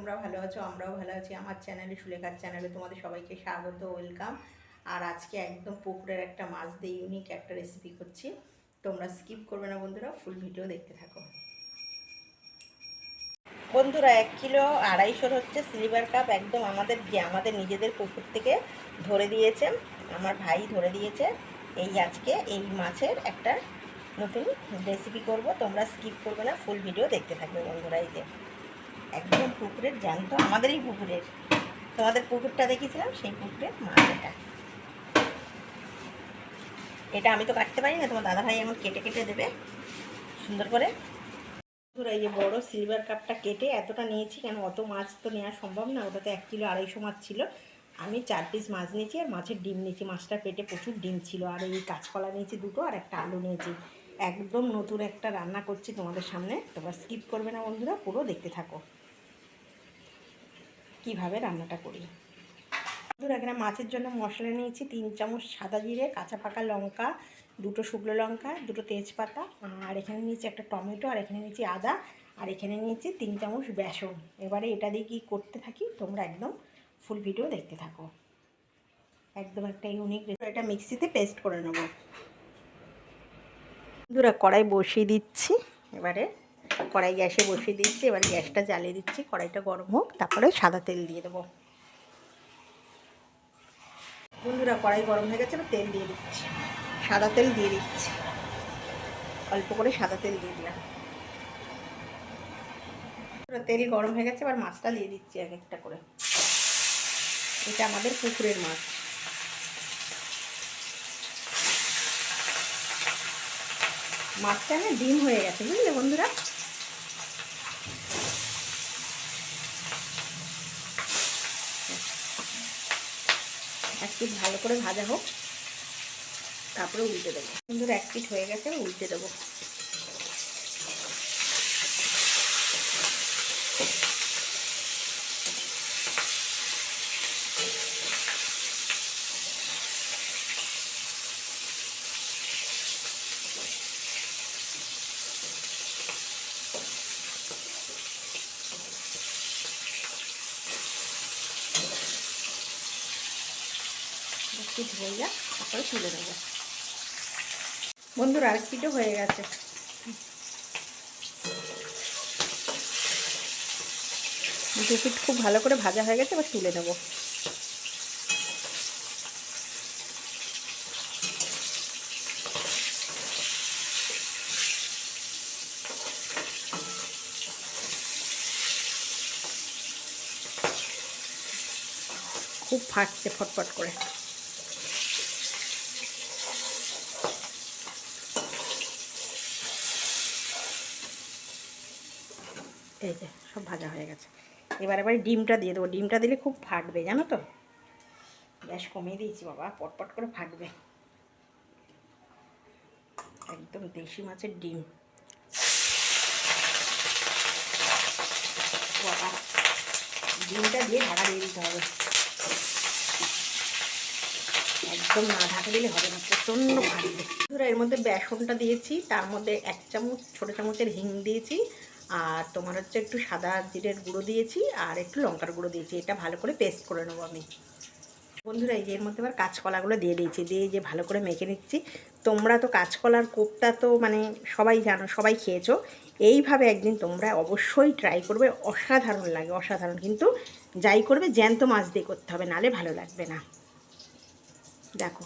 তোমরা ভালো আছো, আমরাও ভালো আছি। আমার চ্যানেলে সুলেখার চ্যানেলে তোমাদের সবাইকে স্বাগত ওয়েলকাম আর আজকে একদম পুকুরের একটা মাছ দিয়ে ইউনিক একটা রেসিপি করছি। তোমরা স্কিপ করবে না বন্ধুরা ফুল ভিডিও দেখতে থাকো। বন্ধুরা, এক কিলো আড়াইশোর হচ্ছে সিলভার কাপ একদম আমাদের যে আমাদের নিজেদের পুকুর থেকে ধরে দিয়েছে। আমার ভাই ধরে দিয়েছে। এই আজকে এই মাছের একটা নতুন রেসিপি করব। তোমরা স্কিপ করবে না ফুল ভিডিও দেখতে থাকবে বন্ধুরা, এই একদম পুকুরের জ্যান্ত, আমাদেরই পুকুরের। তোমাদের পুকুরটা দেখিয়েছিলাম, সেই পুকুরের মাছ এটা এটা আমি তো কাটতে পারি না তোমার দাদা ভাই এখন কেটে কেটে দেবে, সুন্দর করে। এই যে বড় সিলভার কাপটা কেটে এতটা নিয়েছি কেন? অত মাছ তো নেওয়া সম্ভব না, ওটাতে এক কিলো আড়াইশো মাছ ছিল। আমি চার পিস মাছ নিয়েছি আর মাছের ডিম নিয়েছি। মাছটা পেটে প্রচুর ডিম ছিল। আর এই কাঁচকলা নিয়েছি দুটো আর একটা আলু নিয়েছি। একদম নতুন একটা রান্না করছি তোমাদের সামনে। তোমরা স্কিপ করবে না বন্ধুরা, পুরো দেখতে থাকো। কীভাবে রান্নাটা করি বন্ধুরা এখানে মাছের জন্য মশলা নিয়েছি, তিন চামচ সাদা জিরে, কাঁচা পাকা লঙ্কা, দুটো শুকনো লঙ্কা, দুটো তেজপাতা, আর এখানে নিয়েছি একটা টমেটো, আর এখানে নিয়েছি আদা, আর এখানে নিয়েছি তিন চামচ বেসন। এবারে এটা দিয়ে কী করতে থাকি, তোমরা একদম ফুল ভিডিও দেখতে থাকো। একদম একটা ইউনিক এটা মিক্সিতে পেস্ট করে নেব। বন্ধুরা কড়াই বসিয়ে দিচ্ছি, এবারে কড়াই গ্যাসে বসিয়ে দিচ্ছি, এবারে গ্যাসটা জ্বালিয়ে দিচ্ছি, কড়াইটা গরম হোক, তারপরে সাদা তেল দিয়ে দেবো। বন্ধুরা, কড়াই গরম হয়ে গেছে তেল দিয়ে দিচ্ছি। সাদা তেল দিয়ে দিচ্ছি। অল্প করে সাদা তেল দিয়ে দিলাম। তেল গরম হয়ে গেছে, এবার মাছটা দিয়ে দিচ্ছি এক একটা করে। এটা আমাদের পুকুরের মাছ। মাছটা না ডিম হয়ে গেছে, বুঝলে বন্ধুরা? এক পিঠ ভালো করে ভাজা হোক, তারপরে উল্টে দেবো। সুন্দর এক পিঠ হয়ে গেছে, উল্টে দেবো। একটু হয়ে যাক তারপরে তুলে দেবো বন্ধুরা আরেক পিঠও হয়ে গেছে। দু পিঠ খুব ভালো করে ভাজা হয়ে গেছে, এবার তুলে নেব। খুব ফাটছে ফটফট করে। এই যে, সব ভাজা হয়ে গেছে। এবার এবার ডিমটা দিয়ে দেবো। ডিমটা দিলে খুব ফাটবে, জানো তো? গ্যাস কমিয়ে দিয়েছি বাবা, পটপট করে ফাটবে। একদম দেশি মাছের ডিম। বাবা, ডিমটা দিয়ে ঢাকা দিয়ে দিতে হবে। একদম না ঢাকা দিলে হবে না, প্রচণ্ড ধরো, এর মধ্যে বেসনটা দিয়েছি, তার মধ্যে এক চামচ, ছোটো চামচের হিং দিয়েছি আর তোমার হচ্ছে একটু সাদা জিরের গুঁড়ো দিয়েছি আর একটু লঙ্কার গুঁড়ো দিয়েছি। এটা ভালো করে পেস্ট করে নেব আমি। বন্ধুরা, এই যে এর মধ্যে আবার কাঁচকলাগুলো দিয়ে দিয়েছি। দিয়ে যে ভালো করে মেখে নিচ্ছি। তোমরা তো কাঁচকলার কোপটা তো মানে সবাই জানো, সবাই খেয়েছো। এইভাবে একদিন তোমরা অবশ্যই ট্রাই করবে। অসাধারণ লাগে, অসাধারণ। কিন্তু যাই করবে, জ্যান্ত মাছ দিয়ে করতে হবে, নালে ভালো লাগবে না। দেখো।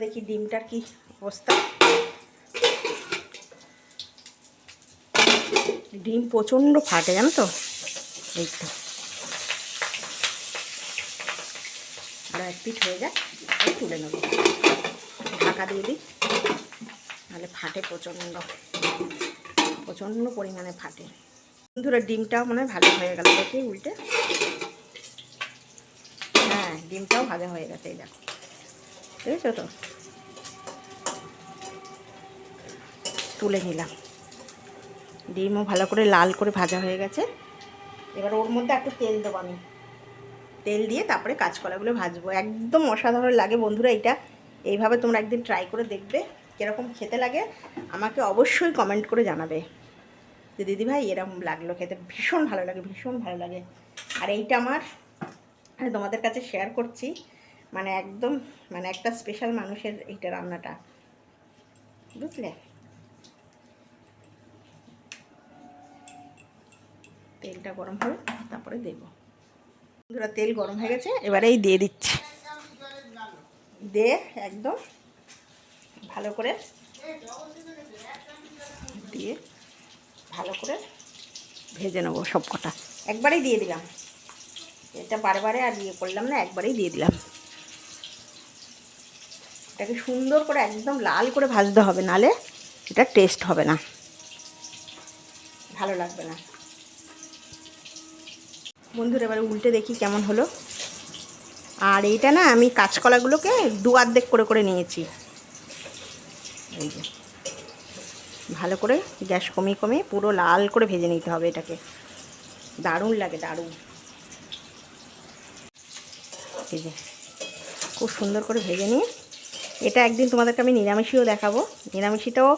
দেখি ডিমটার কি অবস্থা। ডিম প্রচণ্ড ফাটে, জানো তো? এই তো। আর এক পিঠ হয়ে যাক তুলে নেব। ঢাকা দিয়ে দিই নাহলে ফাটে প্রচণ্ড। প্রচণ্ড পরিমাণে ফাটে। বন্ধুরা, ডিমটাও মনে ভালো হয়ে গেল দেখি উল্টে। হ্যাঁ ডিমটাও ভালো হয়ে গেছে, এই দেখো। বুঝেছ তো? তুলে নিলাম। ডিমও ভালো করে লাল করে ভাজা হয়ে গেছে। এবার ওর মধ্যে একটু তেল দেবো আমি। তেল দিয়ে তারপরে কাঁচকলাগুলো ভাজবো। একদম অসাধারণ লাগে বন্ধুরা এটা। এইভাবে তোমরা একদিন ট্রাই করে দেখবে কীরকম খেতে লাগে। আমাকে অবশ্যই কমেন্ট করে জানাবে। যে দিদিভাই এরকম লাগল খেতে। ভীষণ ভালো লাগে, ভীষণ ভালো লাগে। আর এইটা আমার, আমি তোমাদের কাছে শেয়ার করছি। মানে একদম মানে একটা স্পেশাল মানুষের এইটা রান্নাটা। বুঝলে? তেলটা গরম হবে, তারপরে দেব। বন্ধুরা, তেল গরম হয়ে গেছে এবারেই দিয়ে দিচ্ছি। দিয়ে একদম ভালো করে দিয়ে ভালো করে ভেজে নেব সব কটা। একবারেই দিয়ে দিলাম। এটা বারে আর ইয়ে করলাম না, একবারেই দিয়ে দিলাম। এটাকে সুন্দর করে একদম লাল করে ভাজতে হবে, নালে এটা টেস্ট হবে না। ভালো লাগবে না। বন্ধুরা, এবারে উল্টে দেখি কেমন হলো। আর এইটা না, আমি কাঁচকলাগুলোকে দু অর্ধেক করে করে নিয়েছি। এই যে। ভালো করে গ্যাস কমিয়ে কমিয়ে পুরো লাল করে ভেজে নিতে হবে এটাকে। দারুণ লাগে, দারুণ। এই যে, খুব সুন্দর করে ভেজে নিয়ে। এটা একদিন তোমাদেরকে আমি নিরামিষিও দেখাবো। নিরামিষিটাও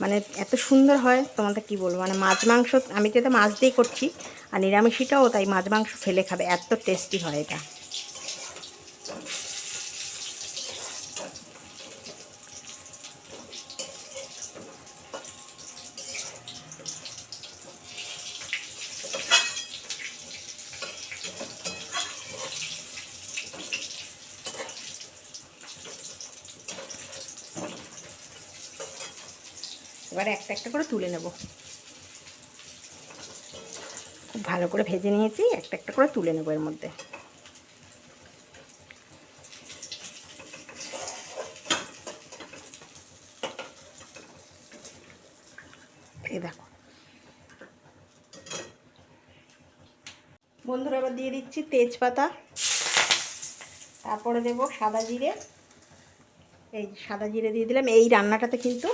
মানে এত সুন্দর হয়, তোমাদের কি বলব? মানে মাছ মাংস, আমি যেটা মাছ দিয়ে করছি, আর নিরামিষিটাও তাই মাছ মাংস ফেলে খাবে, এত টেস্টি হয় এটা। এবারে একটা একটা করে তুলে নেব। খুব ভালো করে ভেজে নিয়েছি, একটা একটা করে তুলে নেব এর মধ্যে। দেখো। বন্ধুরা, এবার দিয়ে দিচ্ছি তেজপাতা। তারপরে দেবো সাদা জিরে। এই সাদা জিরে দিয়ে দিলাম। এই রান্নাটাতে কিন্তু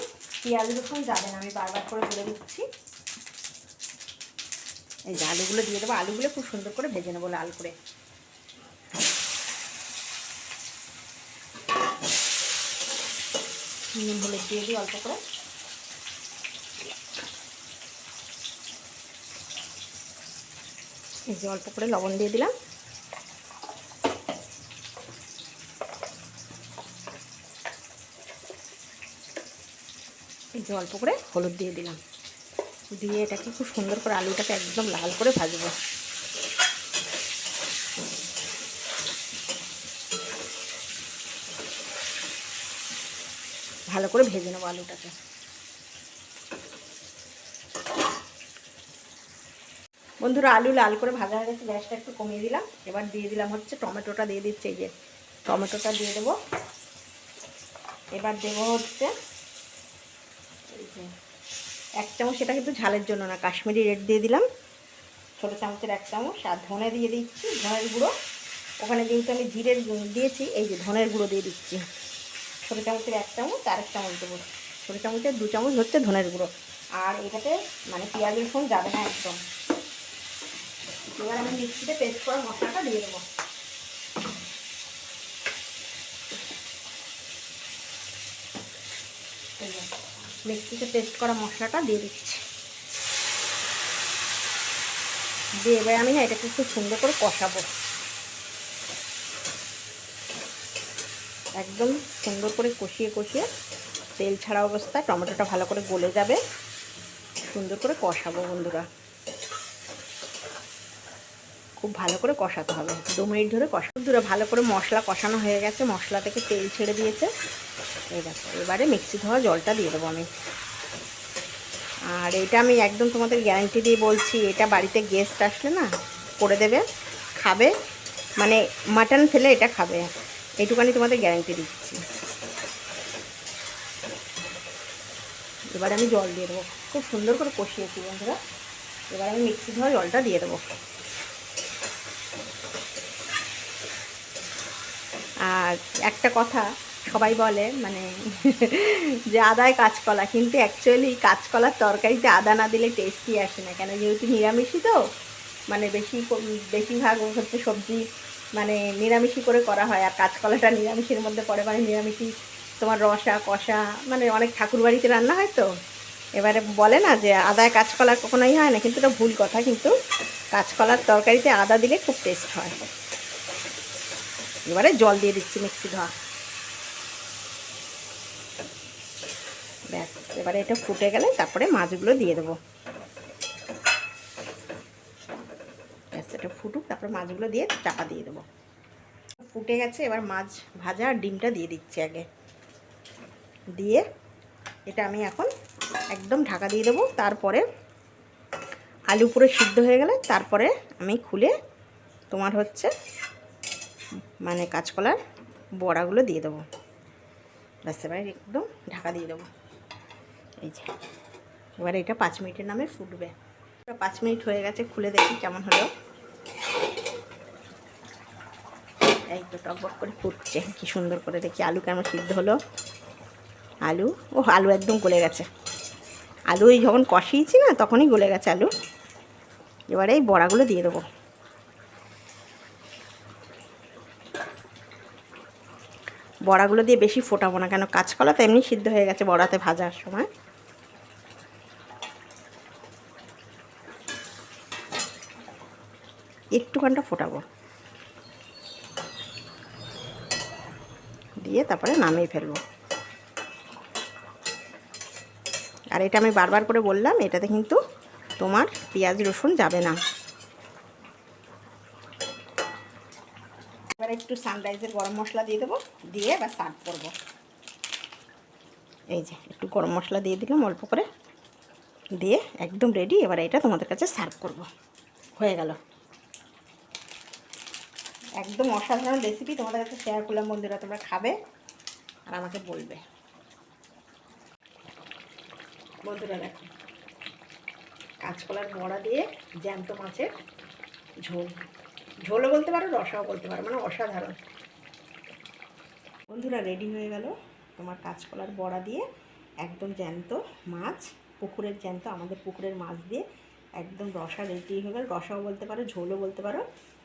পেঁয়াজ রসুন যাবে না, আমি বারবার করে বলে দিচ্ছি। এই যে আলুগুলো দিয়ে দেবো, আলুগুলো খুব সুন্দর করে ভেজে নেব লাল করে। নুন দিয়ে দিই অল্প করে। এই যে অল্প করে লবণ দিয়ে দিলাম। যে অল্প করে হলুদ দিয়ে দিলাম। দিয়ে এটাকে খুব সুন্দর করে আলুটাকে একদম লাল করে ভাজবো। ভালো করে ভেজে নেব আলুটাকে। বন্ধুরা, আলু লাল করে ভাজা হয়ে গেছে, গ্যাসটা একটু কমিয়ে দিলাম। এবার দিয়ে দিলাম হচ্ছে টমেটোটা দিয়ে দিচ্ছে, এই যে টমেটোটা দিয়ে দেবো। এবার দেবো হচ্ছে এক চামচ সেটা কিন্তু ঝালের জন্য না, কাশ্মীরি রেড দিয়ে দিলাম। ছোটো চামচের এক চামচ, আর ধনে দিয়ে দিচ্ছি, ধনের গুঁড়ো। ওখানে যেহেতু আমি জিরের দিয়েছি, এই যে ধনের গুঁড়ো দিয়ে দিচ্ছি। ছোটো চামচের এক চামচ, আর এক চামচ দেবো। ছোটো চামচের দু চামচ হচ্ছে ধনের গুঁড়ো। আর এটাতে মানে পেঁয়াজ রসুন যাবে না একদম। এবার আমি মিক্সিতে পেস্ট করা মশলাটা দিয়ে দেবো। মিক্সিতে পেস্ট করা মশলাটা দিয়ে দিচ্ছি। দিয়ে এবার আমি না এটাকে খুব সুন্দর করে কষাবো। একদম সুন্দর করে কষিয়ে কষিয়ে তেল ছাড়া অবস্থায় টমেটোটা ভালো করে গলে যাবে। সুন্দর করে কষাবো বন্ধুরা। খুব ভালো করে কষাতে হবে। দু মিনিট ধরে কষা বন্ধুরা, ভালো করে মশলা কষানো হয়ে গেছে। মশলা থেকে তেল ছেড়ে দিয়েছে। এই দেখো, এবারে মিক্সি ধোয়া জলটা দিয়ে দেবো আমি। আর এটা আমি একদম তোমাদের গ্যারান্টি দিয়ে বলছি, এটা বাড়িতে গেস্ট আসলে না করে দেবে, খাবে মানে মাটন ফেলে এটা খাবে। এইটুকানি তোমাদের গ্যারান্টি দিচ্ছি। এবার আমি জল দিয়ে দেবো। খুব সুন্দর করে কষিয়েছি বন্ধুরা। এবার আমি মিক্সি ধোয়া জলটা দিয়ে দেবো। আর একটা কথা সবাই বলে মানে যে আদায় কাঁচকলা। কিন্তু অ্যাকচুয়ালি কাঁচকলার তরকারিতে আদা না দিলে টেস্টি আসে না। কেন? যেহেতু নিরামিষই তো মানে বেশি বেশিরভাগ হচ্ছে সবজি মানে নিরামিষই করে করা হয়। আর কাঁচকলাটা নিরামিষের মধ্যে পড়ে মানে নিরামিষই তোমার রসা, কষা মানে অনেক ঠাকুর বাড়িতে রান্না হয় তো। এবারে বলে না যে আদায় কাঁচকলা কখনোই হয় না, কিন্তু এটা ভুল কথা। কিন্তু কাঁচকলার তরকারিতে আদা দিলে খুব টেস্ট হয়। এবারে জল দিয়ে দিচ্ছি মিক্সি ধোয়া। ব্যাস, এবারে এটা ফুটে গেলে তারপরে মাছগুলো দিয়ে দেবো। ব্যাস, এটা ফুটুক, তারপরে মাছগুলো দিয়ে চাপা দিয়ে দেবো। ফুটে গেছে, এবার মাছ ভাজা আর ডিমটা দিয়ে দিচ্ছি আগে। দিয়ে এটা আমি এখন একদম ঢাকা দিয়ে দেবো, তারপরে আলু পুরো সিদ্ধ হয়ে গেলে তারপরে আমি খুলে তোমার হচ্ছে মানে কাঁচকলার বড়াগুলো দিয়ে দেবো। ব্যাস, এবার একদম ঢাকা দিয়ে দেবো। এই যে। এবার এটা পাঁচ মিনিটের নামে ফুটবে। পাঁচ মিনিট হয়ে গেছে, খুলে দেখি কেমন হলো। এই তো টকবক করে ফুটছে, কি সুন্দর করে দেখি আলু কেমন সিদ্ধ হলো। আলু, ও আলু একদম গলে গেছে। আলু এই যখন কষিয়েছি না, তখনই গলে গেছে আলু। এবারে এই বড়াগুলো দিয়ে দেবো। বড়াগুলো দিয়ে বেশি ফোটাবো না, কেন কাঁচকলা তো এমনি সিদ্ধ হয়ে গেছে বড়াতে ভাজার সময়। একটুখানটা ফোটাবো। দিয়ে তারপরে নামিয়ে ফেলব। আর এটা আমি বারবার করে বললাম, এটাতে কিন্তু তোমার পেঁয়াজ, রসুন যাবে না। এবার একটু সানরাইজের গরম মশলা দিয়ে দেবো, দিয়ে এবার সার্ভ করব। এই যে, একটু গরম মশলা দিয়ে দিলাম, অল্প করে। দিয়ে একদম রেডি এবার এটা তোমাদের কাছে সার্ভ করব। হয়ে গেল। একদম অসাধারণ রেসিপি তোমাদের কাছে শেয়ার করলাম বন্ধুরা, তোমরা খাবে আর আমাকে বলবে। বন্ধুরা দেখো, কাঁচকলার বড়া দিয়ে জ্যান্ত মাছের ঝোল। ঝোলও বলতে পারো, রসাও বলতে পারো মানে অসাধারণ। বন্ধুরা রেডি হয়ে গেল তোমার কাঁচকলার বড়া দিয়ে একদম জ্যান্ত মাছ, পুকুরের জ্যান্ত, আমাদের পুকুরের মাছ দিয়ে একদম রসা রেডি হয়ে গেল। রসাও বলতে পারো, ঝোলও বলতে পারো।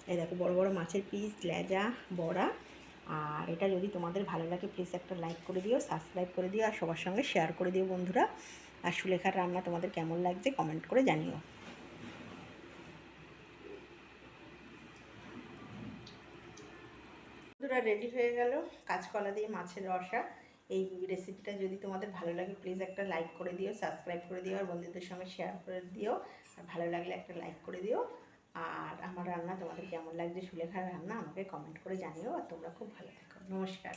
এই দেখো বড় বড় মাছের পিস লেজা, বড়া। আর এটা যদি তোমাদের ভালো লাগে প্লিজ একটা লাইক করে দিও সাবস্ক্রাইব করে দিও, আর সবার সঙ্গে শেয়ার করে দিও বন্ধুরা। আর সুলেখার রান্না তোমাদের কেমন লাগছে কমেন্ট করে জানিও। বন্ধুরা রেডি হয়ে গেল কাঁচকলা দিয়ে মাছের রসা। এই রেসিপিটা যদি তোমাদের ভালো লাগে প্লিজ একটা লাইক করে দিও সাবস্ক্রাইব করে দিও, আর বন্ধুদের সঙ্গে শেয়ার করে দিও। আর ভালো লাগলে একটা লাইক করে দিও। আর আমার রান্না তোমাদের কেমন লাগছে সুলেখার রান্না আমাকে কমেন্ট করে জানিও আর তোমরা খুব ভালো থাকো। নমস্কার।